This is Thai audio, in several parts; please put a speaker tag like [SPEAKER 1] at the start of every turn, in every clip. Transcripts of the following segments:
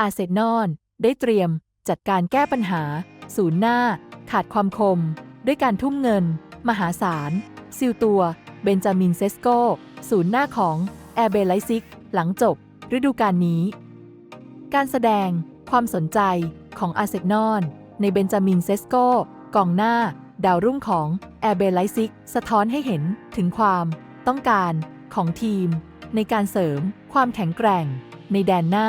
[SPEAKER 1] อาเซนอลได้เตรียมจัดการแก้ปัญหา ศูนย์หน้า ขาดความคม ด้วยการทุ่มเงิน มหาศาล ซิลตัว เบนจามินเซสโก ศูนย์หน้าของ แอร์เบลไลซิก หลังจบ ฤดูกาลนี้ การแสดงความสนใจของอาเซนอลในเบนจามินเซสโกกองหน้า ดาวรุ่งของ แอร์เบลไลซิก สะท้อนให้เห็นถึงความต้องการของทีม ในการเสริมความแข็งแกร่ง ในแดนหน้า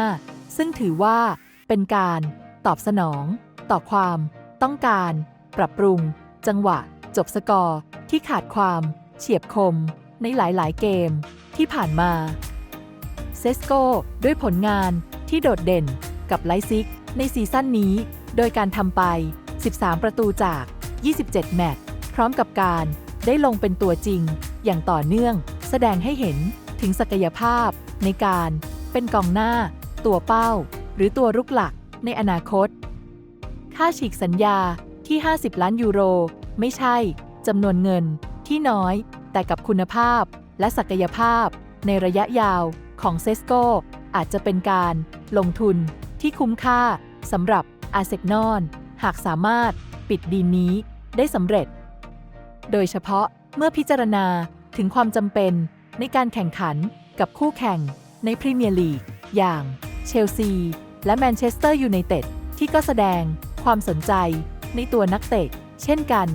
[SPEAKER 1] ซึ่งถือว่าเป็นการตอบสนอง ต่อความ ต้องการ ปรับปรุง จังหวะ จบสกอร์ ที่ขาดความเฉียบคม ในหลาย ๆ เกมที่ผ่านมา เซสโกด้วยผลงานที่โดดเด่นกับไลซิก ในซีซั่นนี้ โดยการทำไป 13 ประตูจาก 27 แมตช์พร้อมกับการได้ลงเป็นตัวจริง อย่างต่อเนื่อง แสดงให้เห็นถึงศักยภาพในการเป็นกองหน้า ตัวเป้า หรือตัวรุกหลักในอนาคต ค่าฉีกสัญญาที่ 50 ล้านยูโร ไม่ใช่จำนวนเงินที่น้อย แต่กับคุณภาพและศักยภาพ ในระยะยาวของเซสโกอาจจะเป็นการลงทุนที่คุ้มค่าสำหรับอาเซกนอลหากสามารถปิดดีนี้ได้สำเร็จ โดยเฉพาะเมื่อพิจารณาถึงความจำเป็นในการแข่งขันกับคู่แข่งในพรีเมียร์ลีกอย่าง เชลซี และแมนเชสเตอร์ยูไนเต็ดที่ก็แสดงความสนใจในตัวนักเตะเช่นกัน